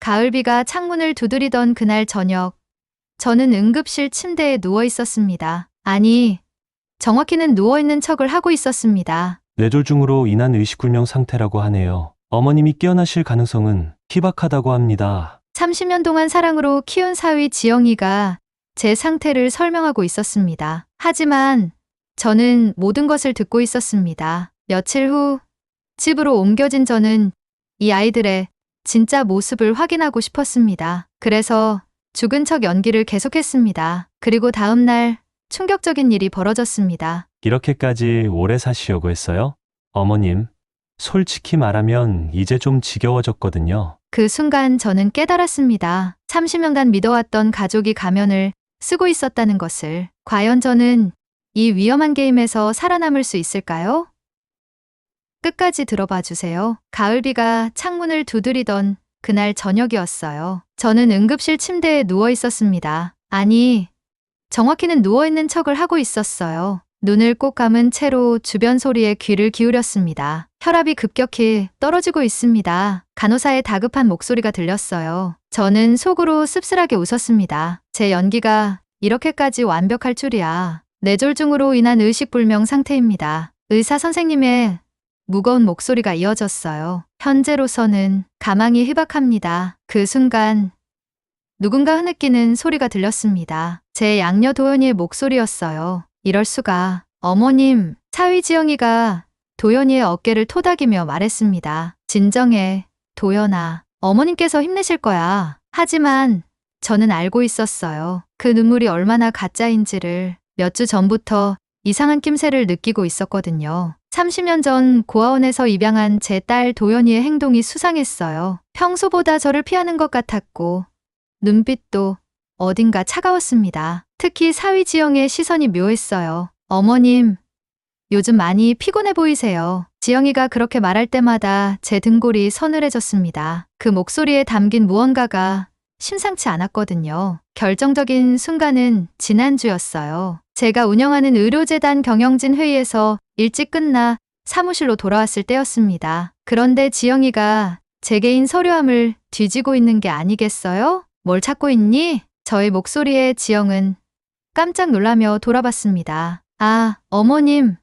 가을비가 창문을 두드리던 그날 저녁, 저는 응급실 침대에 누워 있었습니다. 아니, 정확히는 누워있는 척을 하고 있었습니다. 뇌졸중으로 인한 의식불명 상태라고 하네요. 어머님이 깨어나실 가능성은 희박하다고 합니다. 30년 동안 사랑으로 키운 사위 지영이가 제 상태를 설명하고 있었습니다. 하지만 저는 모든 것을 듣고 있었습니다. 며칠 후 집으로 옮겨진 저는 이 아이들의 진짜 모습을 확인하고 싶었습니다. 그래서 죽은 척 연기를 계속했습니다. 그리고 다음 날 충격적인 일이 벌어졌습니다. 이렇게까지 오래 사시려고 했어요? 어머님, 솔직히 말하면 이제 좀 지겨워졌거든요. 그 순간 저는 깨달았습니다. 30년간 믿어왔던 가족이 가면을 쓰고 있었다는 것을. 과연 저는 이 위험한 게임에서 살아남을 수 있을까요? 끝까지 들어봐 주세요. 가을비가 창문을 두드리던 그날 저녁이었어요. 저는 응급실 침대에 누워 있었습니다. 아니, 정확히는 누워 있는 척을 하고 있었어요. 눈을 꼭 감은 채로 주변 소리에 귀를 기울였습니다. 혈압이 급격히 떨어지고 있습니다. 간호사의 다급한 목소리가 들렸어요. 저는 속으로 씁쓸하게 웃었습니다. 제 연기가 이렇게까지 완벽할 줄이야. 뇌졸중으로 인한 의식불명 상태입니다. 의사 선생님의 무거운 목소리가 이어졌어요. 현재로서는 가망이 희박합니다. 그 순간 누군가 흐느끼는 소리가 들렸습니다. 제 양녀 도연이의 목소리였어요. 이럴 수가. 어머님, 사위 지영이가 도연이의 어깨를 토닥이며 말했습니다. 진정해, 도연아. 어머님께서 힘내실 거야. 하지만 저는 알고 있었어요. 그 눈물이 얼마나 가짜인지를 몇 주 전부터 이상한 낌새를 느끼고 있었거든요. 30년 전 고아원에서 입양한 제 딸 도연이의 행동이 수상했어요. 평소보다 저를 피하는 것 같았고, 눈빛도 어딘가 차가웠습니다. 특히 사위 지영의 시선이 묘했어요. 어머님, 요즘 많이 피곤해 보이세요. 지영이가 그렇게 말할 때마다 제 등골이 서늘해졌습니다. 그 목소리에 담긴 무언가가 심상치 않았거든요. 결정적인 순간은 지난주였어요. 제가 운영하는 의료재단 경영진 회의에서 일찍 끝나 사무실로 돌아왔을 때였습니다. 그런데 지영이가 제 개인 서류함을 뒤지고 있는 게 아니겠어요? 뭘 찾고 있니? 저의 목소리에 지영은 깜짝 놀라며 돌아봤습니다. 아, 어머님.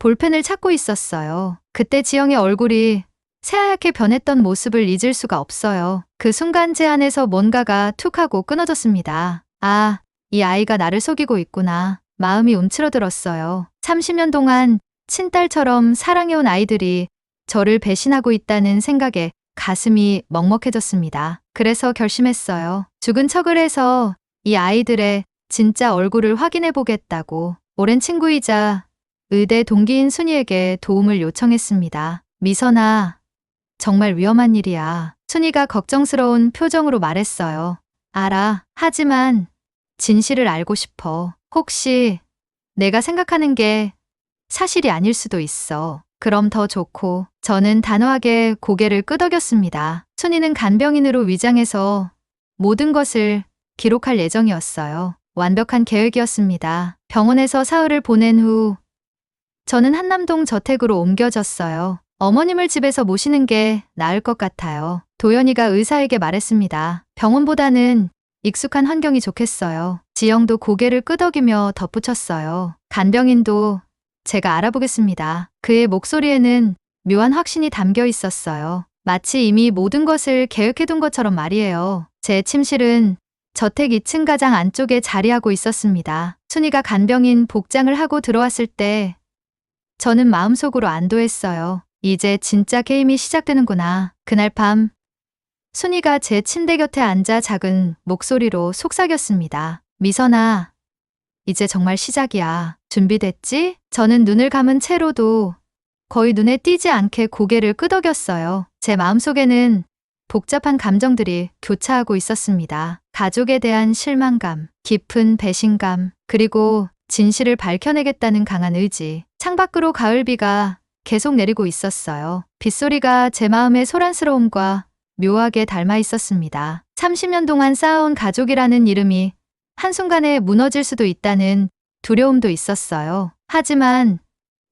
볼펜을 찾고 있었어요. 그때 지영의 얼굴이 새하얗게 변했던 모습을 잊을 수가 없어요. 그 순간 제 안에서 뭔가가 툭 하고 끊어졌습니다. 아, 이 아이가 나를 속이고 있구나. 마음이 움츠러들었어요. 30년 동안 친딸처럼 사랑해온 아이들이 저를 배신하고 있다는 생각에 가슴이 먹먹해졌습니다. 그래서 결심했어요. 죽은 척을 해서 이 아이들의 진짜 얼굴을 확인해 보겠다고 오랜 친구이자 의대 동기인 순이에게 도움을 요청했습니다. 미선아, 정말 위험한 일이야. 순이가 걱정스러운 표정으로 말했어요. 알아. 하지만 진실을 알고 싶어. 혹시 내가 생각하는 게 사실이 아닐 수도 있어. 그럼 더 좋고 저는 단호하게 고개를 끄덕였습니다. 순이는 간병인으로 위장해서 모든 것을 기록할 예정이었어요. 완벽한 계획이었습니다. 병원에서 사흘을 보낸 후 저는 한남동 저택으로 옮겨졌어요. 어머님을 집에서 모시는 게 나을 것 같아요. 도연이가 의사에게 말했습니다. 병원보다는 익숙한 환경이 좋겠어요. 지영도 고개를 끄덕이며 덧붙였어요. 간병인도 제가 알아보겠습니다. 그의 목소리에는 묘한 확신이 담겨 있었어요. 마치 이미 모든 것을 계획해둔 것처럼 말이에요. 제 침실은 저택 2층 가장 안쪽에 자리하고 있었습니다. 순이가 간병인 복장을 하고 들어왔을 때 저는 마음속으로 안도했어요. 이제 진짜 게임이 시작되는구나. 그날 밤 순이가 제 침대 곁에 앉아 작은 목소리로 속삭였습니다. 미선아, 이제 정말 시작이야. 준비됐지? 저는 눈을 감은 채로도 거의 눈에 띄지 않게 고개를 끄덕였어요. 제 마음속에는 복잡한 감정들이 교차하고 있었습니다. 가족에 대한 실망감, 깊은 배신감, 그리고 진실을 밝혀내겠다는 강한 의지. 창밖으로 가을비가 계속 내리고 있었어요. 빗소리가 제 마음의 소란스러움과 묘하게 닮아 있었습니다. 30년 동안 쌓아온 가족이라는 이름이 한순간에 무너질 수도 있다는 두려움도 있었어요. 하지만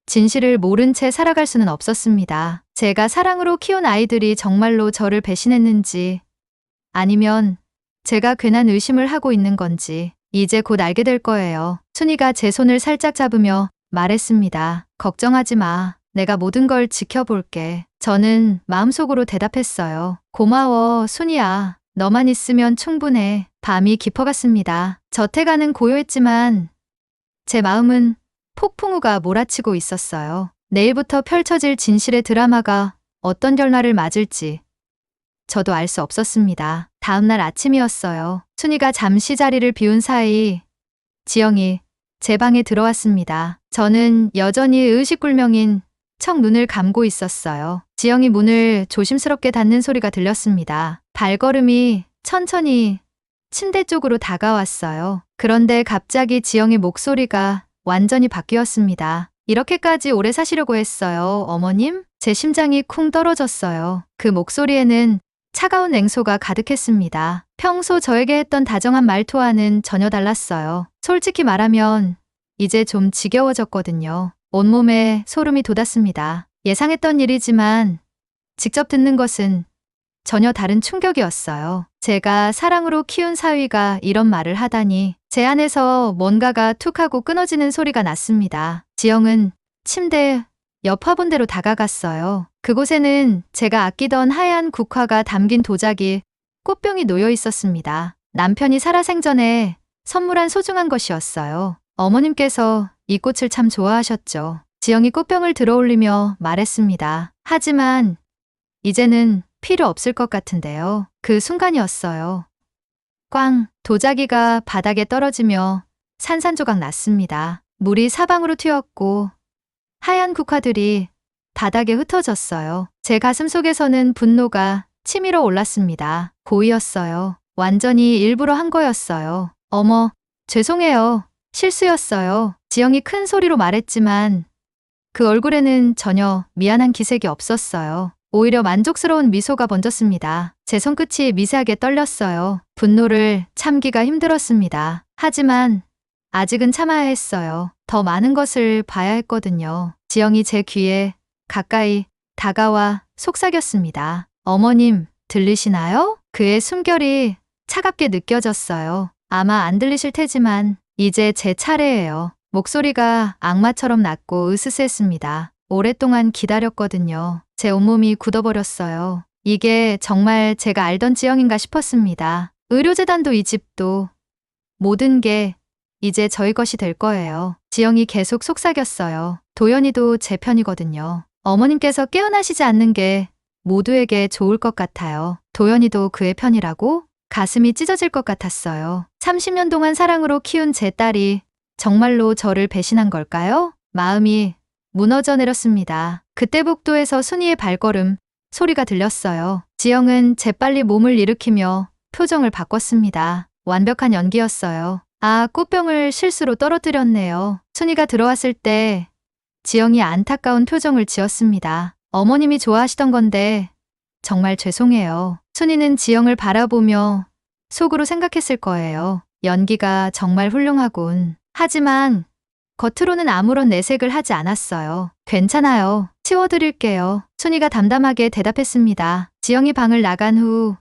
진실을 모른 채 살아갈 수는 없었습니다. 제가 사랑으로 키운 아이들이 정말로 저를 배신했는지 아니면 제가 괜한 의심을 하고 있는 건지 이제 곧 알게 될 거예요. 순이가 제 손을 살짝 잡으며 말했습니다. 걱정하지 마. 내가 모든 걸 지켜볼게. 저는 마음속으로 대답했어요. 고마워, 순이야. 너만 있으면 충분해. 밤이 깊어갔습니다. 저태가는 고요했지만 제 마음은 폭풍우가 몰아치고 있었어요. 내일부터 펼쳐질 진실의 드라마가 어떤 결말을 맞을지 저도 알 수 없었습니다. 다음날 아침이었어요. 순이가 잠시 자리를 비운 사이 지영이 제 방에 들어왔습니다. 저는 여전히 의식불명인 척 눈을 감고 있었어요. 지영이 문을 조심스럽게 닫는 소리가 들렸습니다. 발걸음이 천천히 침대 쪽으로 다가왔어요. 그런데 갑자기 지영의 목소리가 완전히 바뀌었습니다. 이렇게까지 오래 사시려고 했어요, 어머님? 제 심장이 쿵 떨어졌어요. 그 목소리에는 차가운 냉소가 가득했습니다. 평소 저에게 했던 다정한 말투와는 전혀 달랐어요. 솔직히 말하면 이제 좀 지겨워졌거든요. 온몸에 소름이 돋았습니다. 예상했던 일이지만 직접 듣는 것은 전혀 다른 충격이었어요. 제가 사랑으로 키운 사위가 이런 말을 하다니 제 안에서 뭔가가 툭 하고 끊어지는 소리가 났습니다. 지영은 침대 옆 화분대로 다가갔어요. 그곳에는 제가 아끼던 하얀 국화가 담긴 도자기, 꽃병이 놓여 있었습니다. 남편이 살아생전에 선물한 소중한 것이었어요. 어머님께서 이 꽃을 참 좋아하셨죠. 지영이 꽃병을 들어 올리며 말했습니다. 하지만 이제는 필요 없을 것 같은데요. 그 순간이었어요. 꽝, 도자기가 바닥에 떨어지며 산산조각 났습니다. 물이 사방으로 튀었고 하얀 국화들이 바닥에 흩어졌어요. 제 가슴 속에서는 분노가 치밀어 올랐습니다. 고의였어요. 완전히 일부러 한 거였어요. 어머, 죄송해요. 실수였어요. 지영이 큰 소리로 말했지만 그 얼굴에는 전혀 미안한 기색이 없었어요. 오히려 만족스러운 미소가 번졌습니다. 제 손끝이 미세하게 떨렸어요. 분노를 참기가 힘들었습니다. 하지만 아직은 참아야 했어요. 더 많은 것을 봐야 했거든요. 지영이 제 귀에 가까이 다가와 속삭였습니다. 어머님, 들리시나요? 그의 숨결이 차갑게 느껴졌어요. 아마 안 들리실 테지만 이제 제 차례예요. 목소리가 악마처럼 낮고 으스스했습니다. 오랫동안 기다렸거든요. 제 온몸이 굳어버렸어요. 이게 정말 제가 알던 지영인가 싶었습니다. 의료재단도 이 집도 모든 게 이제 저희 것이 될 거예요. 지영이 계속 속삭였어요. 도연이도 제 편이거든요. 어머님께서 깨어나시지 않는 게 모두에게 좋을 것 같아요. 도연이도 그의 편이라고? 가슴이 찢어질 것 같았어요. 30년 동안 사랑으로 키운 제 딸이 정말로 저를 배신한 걸까요? 마음이 무너져 내렸습니다. 그때 복도에서 순이의 발걸음, 소리가 들렸어요. 지영은 재빨리 몸을 일으키며 표정을 바꿨습니다. 완벽한 연기였어요. 아, 꽃병을 실수로 떨어뜨렸네요. 순이가 들어왔을 때 지영이 안타까운 표정을 지었습니다. 어머님이 좋아하시던 건데 정말 죄송해요. 순이는 지영을 바라보며 속으로 생각했을 거예요. 연기가 정말 훌륭하군. 하지만 겉으로는 아무런 내색을 하지 않았어요. 괜찮아요. 치워드릴게요. 순이가 담담하게 대답했습니다. 지영이 방을 나간 후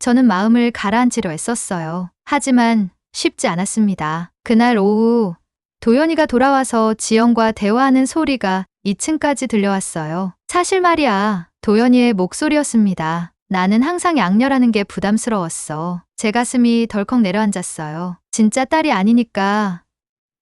저는 마음을 가라앉히려 애썼어요. 하지만 쉽지 않았습니다. 그날 오후 도연이가 돌아와서 지영과 대화하는 소리가 2층까지 들려왔어요. 사실 말이야, 도연이의 목소리였습니다. 나는 항상 양녀라는 게 부담스러웠어. 제 가슴이 덜컥 내려앉았어요. 진짜 딸이 아니니까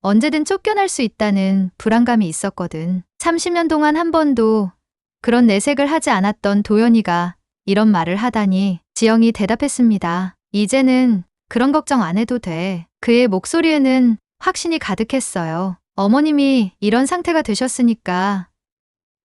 언제든 쫓겨날 수 있다는 불안감이 있었거든. 30년 동안 한 번도 그런 내색을 하지 않았던 도연이가 이런 말을 하다니 지영이 대답했습니다. 이제는 그런 걱정 안 해도 돼. 그의 목소리에는 확신이 가득했어요. 어머님이 이런 상태가 되셨으니까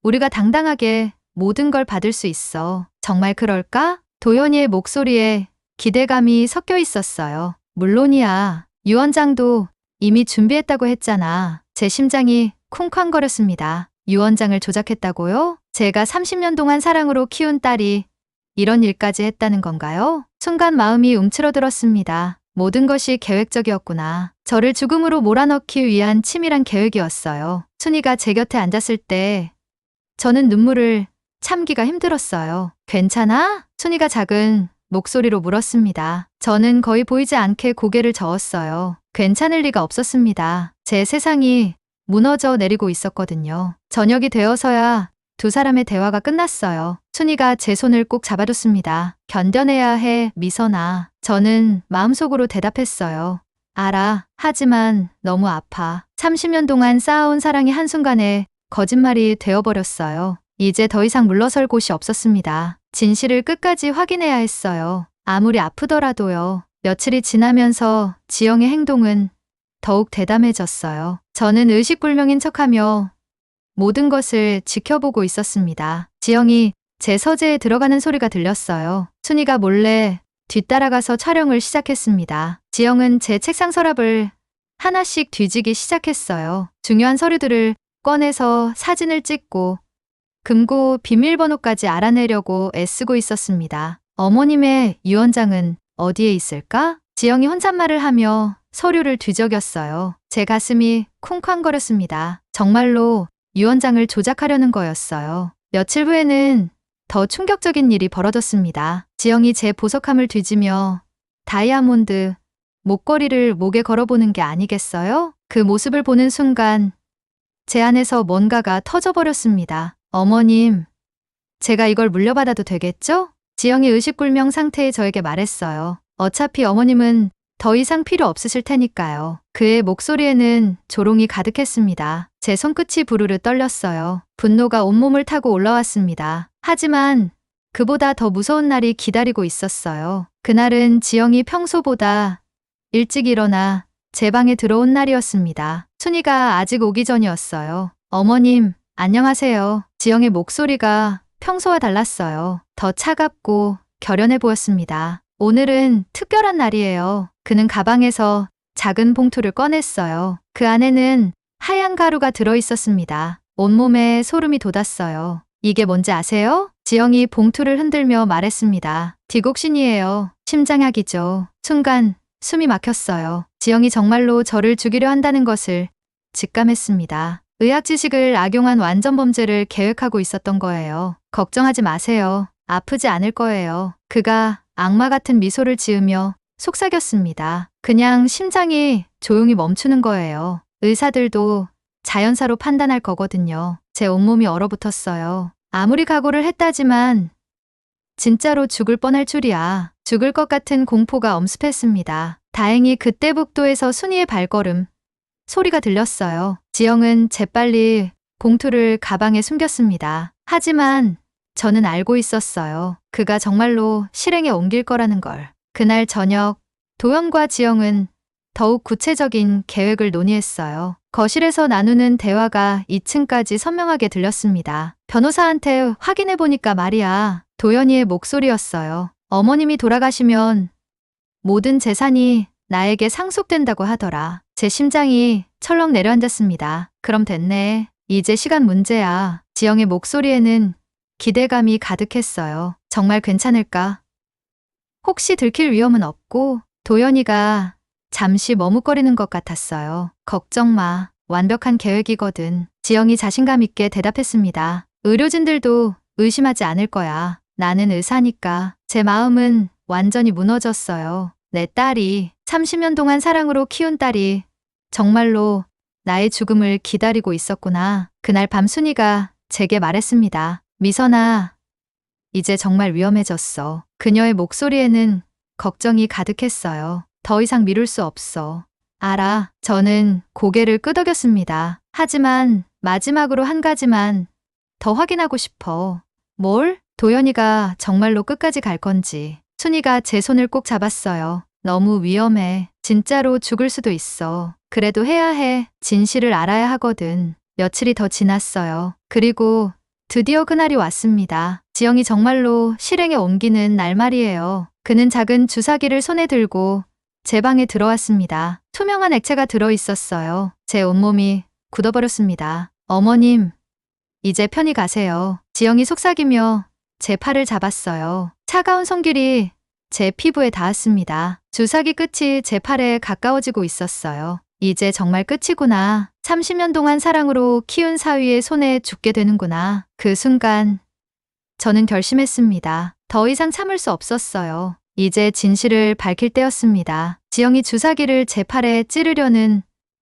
우리가 당당하게 모든 걸 받을 수 있어. 정말 그럴까? 도연이의 목소리에 기대감이 섞여 있었어요. 물론이야. 유원장도 이미 준비했다고 했잖아. 제 심장이 쿵쾅거렸습니다. 유원장을 조작했다고요? 제가 30년 동안 사랑으로 키운 딸이 이런 일까지 했다는 건가요? 순간 마음이 움츠러들었습니다. 모든 것이 계획적이었구나. 저를 죽음으로 몰아넣기 위한 치밀한 계획이었어요. 순이가 제 곁에 앉았을 때 저는 눈물을 참기가 힘들었어요. 괜찮아? 순이가 작은 목소리로 물었습니다. 저는 거의 보이지 않게 고개를 저었어요. 괜찮을 리가 없었습니다. 제 세상이 무너져 내리고 있었거든요. 저녁이 되어서야 두 사람의 대화가 끝났어요. 순이가 제 손을 꼭 잡아줬습니다. 견뎌내야 해, 미선아. 저는 마음속으로 대답했어요. 알아. 하지만 너무 아파. 30년 동안 쌓아온 사랑이 한순간에 거짓말이 되어버렸어요. 이제 더 이상 물러설 곳이 없었습니다. 진실을 끝까지 확인해야 했어요. 아무리 아프더라도요. 며칠이 지나면서 지영의 행동은 더욱 대담해졌어요. 저는 의식불명인 척하며 모든 것을 지켜보고 있었습니다. 지영이 제 서재에 들어가는 소리가 들렸어요. 순이가 몰래 뒤따라가서 촬영을 시작했습니다. 지영은 제 책상 서랍을 하나씩 뒤지기 시작했어요. 중요한 서류들을 꺼내서 사진을 찍고 금고 비밀번호까지 알아내려고 애쓰고 있었습니다. 어머님의 유언장은 어디에 있을까? 지영이 혼잣말을 하며 서류를 뒤적였어요. 제 가슴이 쿵쾅거렸습니다. 정말로 유언장을 조작하려는 거였어요. 며칠 후에는 더 충격적인 일이 벌어졌습니다. 지영이 제 보석함을 뒤지며 다이아몬드 목걸이를 목에 걸어보는 게 아니겠어요? 그 모습을 보는 순간 제 안에서 뭔가가 터져버렸습니다. 어머님, 제가 이걸 물려받아도 되겠죠? 지영이 의식불명 상태의 저에게 말했어요. 어차피 어머님은 더 이상 필요 없으실 테니까요. 그의 목소리에는 조롱이 가득했습니다. 제 손끝이 부르르 떨렸어요. 분노가 온몸을 타고 올라왔습니다. 하지만 그보다 더 무서운 날이 기다리고 있었어요. 그날은 지영이 평소보다 일찍 일어나 제 방에 들어온 날이었습니다. 순이가 아직 오기 전이었어요. 어머님, 안녕하세요. 지영의 목소리가 평소와 달랐어요. 더 차갑고 결연해 보였습니다. 오늘은 특별한 날이에요. 그는 가방에서 작은 봉투를 꺼냈어요. 그 안에는 하얀 가루가 들어 있었습니다. 온몸에 소름이 돋았어요. 이게 뭔지 아세요? 지영이 봉투를 흔들며 말했습니다. 디곡신이에요. 심장약이죠. 순간 숨이 막혔어요. 지영이 정말로 저를 죽이려 한다는 것을 직감했습니다. 의학 지식을 악용한 완전 범죄를 계획하고 있었던 거예요. 걱정하지 마세요. 아프지 않을 거예요. 그가 악마 같은 미소를 지으며 속삭였습니다. 그냥 심장이 조용히 멈추는 거예요. 의사들도 자연사로 판단할 거거든요. 제 온몸이 얼어붙었어요. 아무리 각오를 했다지만 진짜로 죽을 뻔할 줄이야. 죽을 것 같은 공포가 엄습했습니다. 다행히 그때 북도에서 순이의 발걸음 소리가 들렸어요. 지영은 재빨리 봉투를 가방에 숨겼습니다. 하지만 저는 알고 있었어요. 그가 정말로 실행에 옮길 거라는 걸. 그날 저녁 도현과 지영은 더욱 구체적인 계획을 논의했어요. 거실에서 나누는 대화가 2층까지 선명하게 들렸습니다. 변호사한테 확인해 보니까 말이야. 도연이의 목소리였어요. 어머님이 돌아가시면 모든 재산이 나에게 상속된다고 하더라. 제 심장이 철렁 내려앉았습니다. 그럼 됐네. 이제 시간 문제야. 지영의 목소리에는 기대감이 가득했어요. 정말 괜찮을까? 혹시 들킬 위험은 없고 도연이가 잠시 머뭇거리는 것 같았어요. 걱정 마. 완벽한 계획이거든. 지영이 자신감 있게 대답했습니다. 의료진들도 의심하지 않을 거야. 나는 의사니까. 제 마음은 완전히 무너졌어요. 내 딸이 30년 동안 사랑으로 키운 딸이 정말로 나의 죽음을 기다리고 있었구나. 그날 밤 순이가 제게 말했습니다. 미선아, 이제 정말 위험해졌어. 그녀의 목소리에는 걱정이 가득했어요. 더 이상 미룰 수 없어. 알아. 저는 고개를 끄덕였습니다. 하지만 마지막으로 한 가지만 더 확인하고 싶어. 뭘? 도연이가 정말로 끝까지 갈 건지. 순이가 제 손을 꼭 잡았어요. 너무 위험해. 진짜로 죽을 수도 있어. 그래도 해야 해. 진실을 알아야 하거든. 며칠이 더 지났어요. 그리고 드디어 그날이 왔습니다. 지영이 정말로 실행에 옮기는 날 말이에요. 그는 작은 주사기를 손에 들고 제 방에 들어왔습니다. 투명한 액체가 들어 있었어요. 제 온몸이 굳어버렸습니다. 어머님, 이제 편히 가세요. 지영이 속삭이며 제 팔을 잡았어요. 차가운 손길이 제 피부에 닿았습니다. 주사기 끝이 제 팔에 가까워지고 있었어요. 이제 정말 끝이구나. 30년 동안 사랑으로 키운 사위의 손에 죽게 되는구나. 그 순간 저는 결심했습니다. 더 이상 참을 수 없었어요. 이제 진실을 밝힐 때였습니다. 지영이 주사기를 제 팔에 찌르려는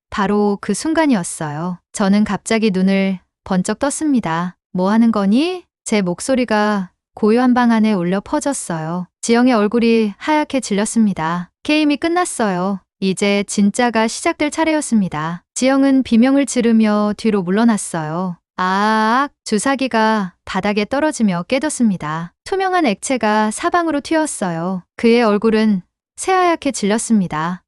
바로 그 순간이었어요. 저는 갑자기 눈을 번쩍 떴습니다. 뭐 하는 거니? 제 목소리가 고요한 방 안에 울려 퍼졌어요. 지영의 얼굴이 하얗게 질렸습니다. 게임이 끝났어요. 이제 진짜가 시작될 차례였습니다. 지영은 비명을 지르며 뒤로 물러났어요. 아, 주사기가 바닥에 떨어지며 깨졌습니다. 투명한 액체가 사방으로 튀었어요. 그의 얼굴은 새하얗게 질렸습니다.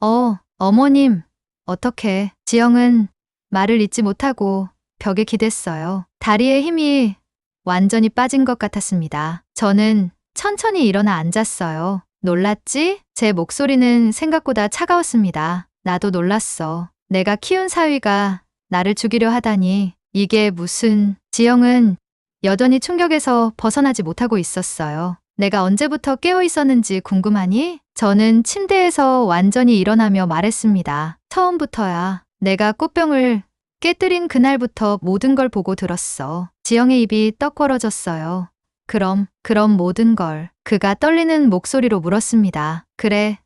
어, 어머님, 어떻게? 지영은 말을 잇지 못하고 벽에 기댔어요. 다리에 힘이 완전히 빠진 것 같았습니다. 저는 천천히 일어나 앉았어요. 놀랐지? 제 목소리는 생각보다 차가웠습니다. 나도 놀랐어. 내가 키운 사위가 나를 죽이려 하다니 이게 무슨 지영은 여전히 충격에서 벗어나지 못하고 있었어요. 내가 언제부터 깨어 있었는지 궁금하니? 저는 침대에서 완전히 일어나며 말했습니다. 처음부터야. 내가 꽃병을 깨뜨린 그날부터 모든 걸 보고 들었어. 지영의 입이 떡 벌어졌어요. 그럼, 그럼 모든 걸. 그가 떨리는 목소리로 물었습니다. 그래.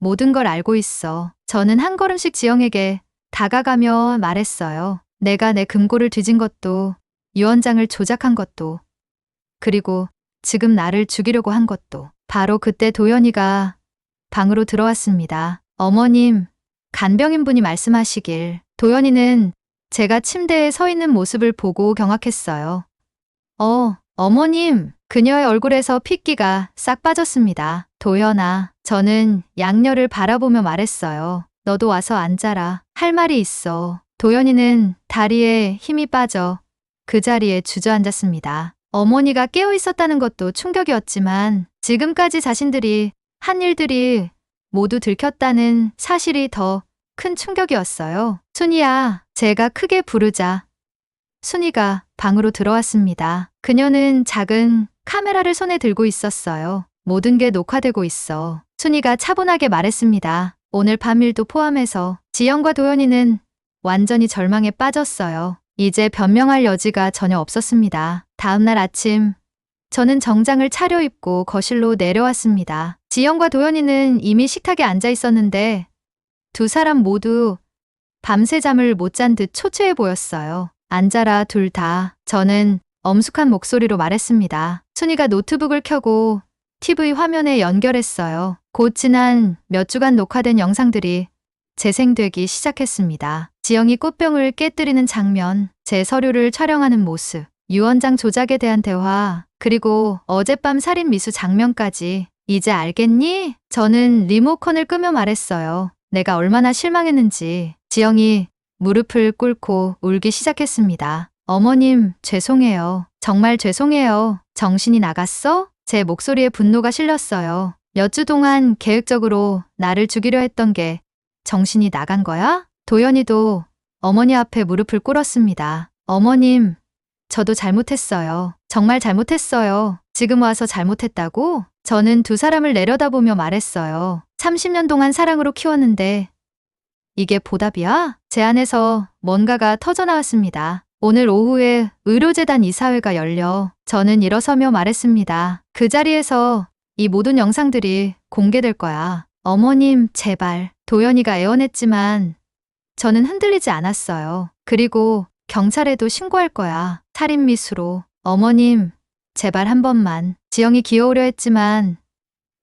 모든 걸 알고 있어. 저는 한 걸음씩 지영에게 다가가며 말했어요. 내가 내 금고를 뒤진 것도, 유언장을 조작한 것도, 그리고 지금 나를 죽이려고 한 것도. 바로 그때 도연이가 방으로 들어왔습니다. 어머님, 간병인 분이 말씀하시길. 도연이는 제가 침대에 서 있는 모습을 보고 경악했어요. 어, 어머님, 그녀의 얼굴에서 핏기가 싹 빠졌습니다. 도연아, 저는 양녀를 바라보며 말했어요. 너도 와서 앉아라. 할 말이 있어. 도연이는 다리에 힘이 빠져 그 자리에 주저앉았습니다. 어머니가 깨어 있었다는 것도 충격이었지만 지금까지 자신들이 한 일들이 모두 들켰다는 사실이 더 큰 충격이었어요. 순이야, 제가 크게 부르자. 순이가 방으로 들어왔습니다. 그녀는 작은 카메라를 손에 들고 있었어요. 모든 게 녹화되고 있어. 순이가 차분하게 말했습니다. 오늘 밤 일도 포함해서 지영과 도연이는 완전히 절망에 빠졌어요. 이제 변명할 여지가 전혀 없었습니다. 다음날 아침, 저는 정장을 차려입고 거실로 내려왔습니다. 지영과 도연이는 이미 식탁에 앉아 있었는데 두 사람 모두 밤새 잠을 못 잔 듯 초췌해 보였어요. 앉아라 둘 다. 저는 엄숙한 목소리로 말했습니다. 순이가 노트북을 켜고 TV 화면에 연결했어요. 곧 지난 몇 주간 녹화된 영상들이 재생되기 시작했습니다. 지영이 꽃병을 깨뜨리는 장면, 제 서류를 촬영하는 모습, 유언장 조작에 대한 대화, 그리고 어젯밤 살인 미수 장면까지 이제 알겠니? 저는 리모컨을 끄며 말했어요. 내가 얼마나 실망했는지. 지영이 무릎을 꿇고 울기 시작했습니다. 어머님, 죄송해요. 정말 죄송해요. 정신이 나갔어? 제 목소리에 분노가 실렸어요. 몇 주 동안 계획적으로 나를 죽이려 했던 게 정신이 나간 거야? 도연이도 어머니 앞에 무릎을 꿇었습니다. 어머님, 저도 잘못했어요. 정말 잘못했어요. 지금 와서 잘못했다고? 저는 두 사람을 내려다보며 말했어요. 30년 동안 사랑으로 키웠는데 이게 보답이야? 제 안에서 뭔가가 터져나왔습니다. 오늘 오후에 의료재단 이사회가 열려 저는 일어서며 말했습니다. 그 자리에서 이 모든 영상들이 공개될 거야. 어머님, 제발. 도연이가 애원했지만 저는 흔들리지 않았어요. 그리고 경찰에도 신고할 거야. 살인 미수로. 어머님, 제발 한 번만. 지영이 귀여우려 했지만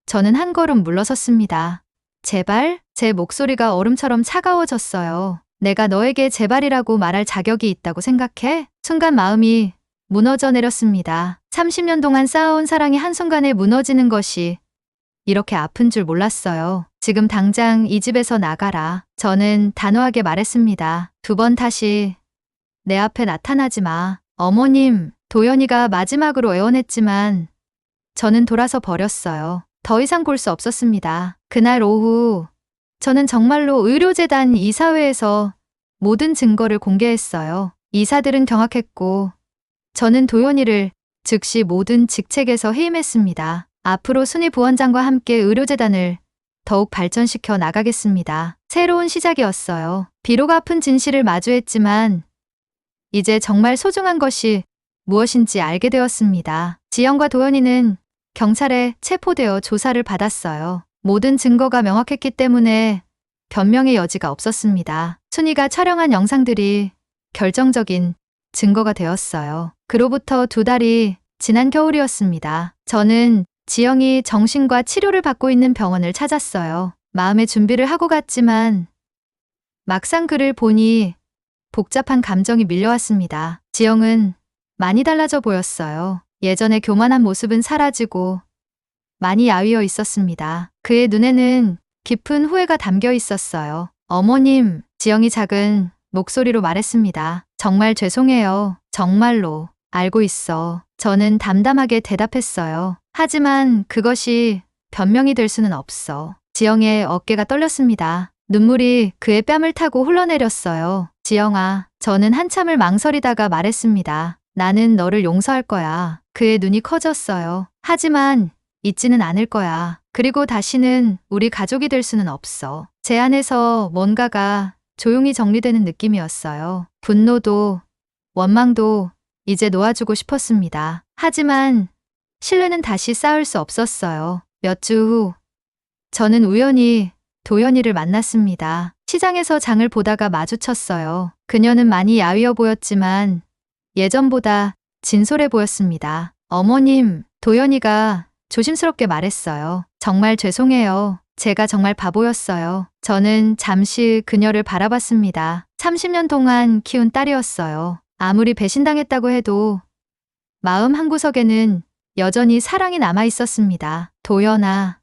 저는 한 걸음 물러섰습니다. 제발? 제 목소리가 얼음처럼 차가워졌어요. 내가 너에게 제발이라고 말할 자격이 있다고 생각해? 순간 마음이 무너져 내렸습니다. 30년 동안 쌓아온 사랑이 한순간에 무너지는 것이 이렇게 아픈 줄 몰랐어요. 지금 당장 이 집에서 나가라. 저는 단호하게 말했습니다. 두 번 다시 내 앞에 나타나지 마. 어머님, 도연이가 마지막으로 애원했지만 저는 돌아서 버렸어요. 더 이상 볼 수 없었습니다. 그날 오후 저는 정말로 의료재단 이사회에서 모든 증거를 공개했어요. 이사들은 경악했고 저는 도연이를 즉시 모든 직책에서 해임했습니다. 앞으로 순위 부원장과 함께 의료재단을 더욱 발전시켜 나가겠습니다. 새로운 시작이었어요. 비록 아픈 진실을 마주했지만 이제 정말 소중한 것이 무엇인지 알게 되었습니다. 지영과 도연이는 경찰에 체포되어 조사를 받았어요. 모든 증거가 명확했기 때문에 변명의 여지가 없었습니다. 순이가 촬영한 영상들이 결정적인 증거가 되었어요. 그로부터 두 달이 지난 겨울이었습니다. 저는 지영이 정신과 치료를 받고 있는 병원을 찾았어요. 마음의 준비를 하고 갔지만 막상 그를 보니 복잡한 감정이 밀려왔습니다. 지영은 많이 달라져 보였어요. 예전의 교만한 모습은 사라지고 많이 야위어 있었습니다. 그의 눈에는 깊은 후회가 담겨 있었어요. 어머님, 지영이 작은 목소리로 말했습니다. 정말 죄송해요. 정말로. 알고 있어. 저는 담담하게 대답했어요. 하지만 그것이 변명이 될 수는 없어. 지영의 어깨가 떨렸습니다. 눈물이 그의 뺨을 타고 흘러내렸어요. 지영아, 저는 한참을 망설이다가 말했습니다. 나는 너를 용서할 거야. 그의 눈이 커졌어요. 하지만 잊지는 않을 거야. 그리고 다시는 우리 가족이 될 수는 없어. 제 안에서 뭔가가 조용히 정리되는 느낌이었어요. 분노도, 원망도 이제 놓아주고 싶었습니다. 하지만 신뢰는 다시 쌓을 수 없었어요. 몇 주 후, 저는 우연히 도연이를 만났습니다. 시장에서 장을 보다가 마주쳤어요. 그녀는 많이 야위어 보였지만 예전보다 진솔해 보였습니다. 어머님, 도연이가 조심스럽게 말했어요. 정말 죄송해요. 제가 정말 바보였어요. 저는 잠시 그녀를 바라봤습니다. 30년 동안 키운 딸이었어요. 아무리 배신당했다고 해도 마음 한구석에는 여전히 사랑이 남아 있었습니다. 도연아,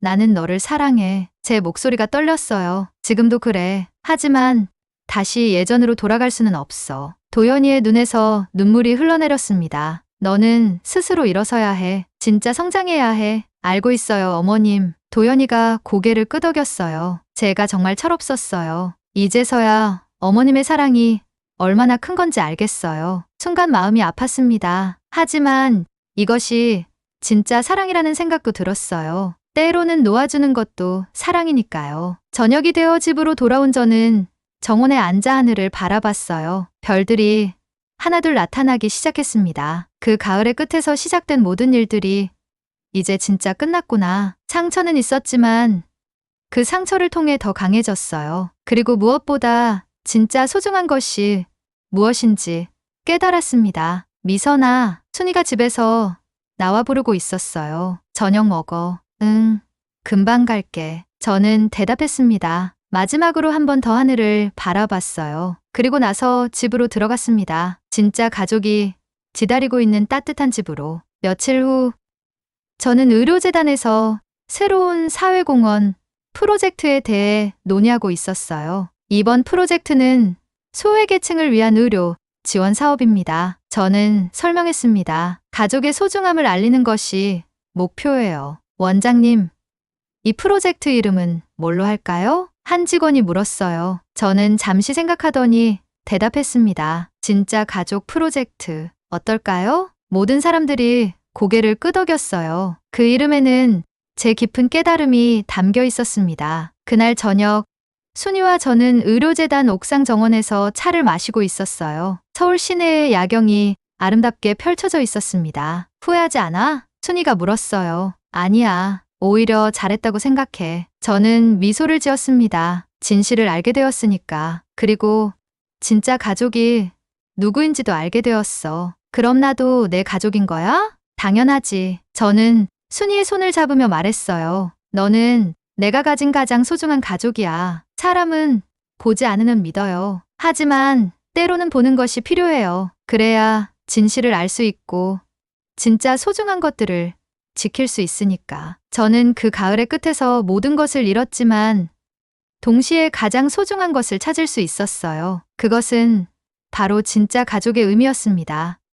나는 너를 사랑해. 제 목소리가 떨렸어요. 지금도 그래. 하지만 다시 예전으로 돌아갈 수는 없어. 도연이의 눈에서 눈물이 흘러내렸습니다. 너는 스스로 일어서야 해. 진짜 성장해야 해. 알고 있어요, 어머님. 도연이가 고개를 끄덕였어요. 제가 정말 철없었어요. 이제서야 어머님의 사랑이 얼마나 큰 건지 알겠어요. 순간 마음이 아팠습니다. 하지만 이것이 진짜 사랑이라는 생각도 들었어요. 때로는 놓아주는 것도 사랑이니까요. 저녁이 되어 집으로 돌아온 저는 정원에 앉아 하늘을 바라봤어요. 별들이 하나둘 나타나기 시작했습니다. 그 가을의 끝에서 시작된 모든 일들이 이제 진짜 끝났구나. 상처는 있었지만 그 상처를 통해 더 강해졌어요. 그리고 무엇보다 진짜 소중한 것이 무엇인지 깨달았습니다. 미선아, 순이가 집에서 나와 부르고 있었어요. 저녁 먹어. 응, 금방 갈게. 저는 대답했습니다. 마지막으로 한 번 더 하늘을 바라봤어요. 그리고 나서 집으로 들어갔습니다. 진짜 가족이 기다리고 있는 따뜻한 집으로. 며칠 후, 저는 의료재단에서 새로운 사회공헌 프로젝트에 대해 논의하고 있었어요. 이번 프로젝트는 소외계층을 위한 의료 지원 사업입니다. 저는 설명했습니다. 가족의 소중함을 알리는 것이 목표예요. 원장님, 이 프로젝트 이름은 뭘로 할까요? 한 직원이 물었어요. 저는 잠시 생각하더니 대답했습니다. 진짜 가족 프로젝트 어떨까요? 모든 사람들이 고개를 끄덕였어요. 그 이름에는 제 깊은 깨달음이 담겨 있었습니다. 그날 저녁 순이와 저는 의료재단 옥상 정원에서 차를 마시고 있었어요. 서울 시내의 야경이 아름답게 펼쳐져 있었습니다. 후회하지 않아? 순이가 물었어요. 아니야. 오히려 잘했다고 생각해. 저는 미소를 지었습니다. 진실을 알게 되었으니까. 그리고 진짜 가족이 누구인지도 알게 되었어. 그럼 나도 내 가족인 거야? 당연하지. 저는 순이의 손을 잡으며 말했어요. 너는 내가 가진 가장 소중한 가족이야. 사람은 보지 않으면 믿어요. 하지만 때로는 보는 것이 필요해요. 그래야 진실을 알 수 있고 진짜 소중한 것들을 지킬 수 있으니까. 저는 그 가을의 끝에서 모든 것을 잃었지만 동시에 가장 소중한 것을 찾을 수 있었어요. 그것은 바로 진짜 가족의 의미였습니다.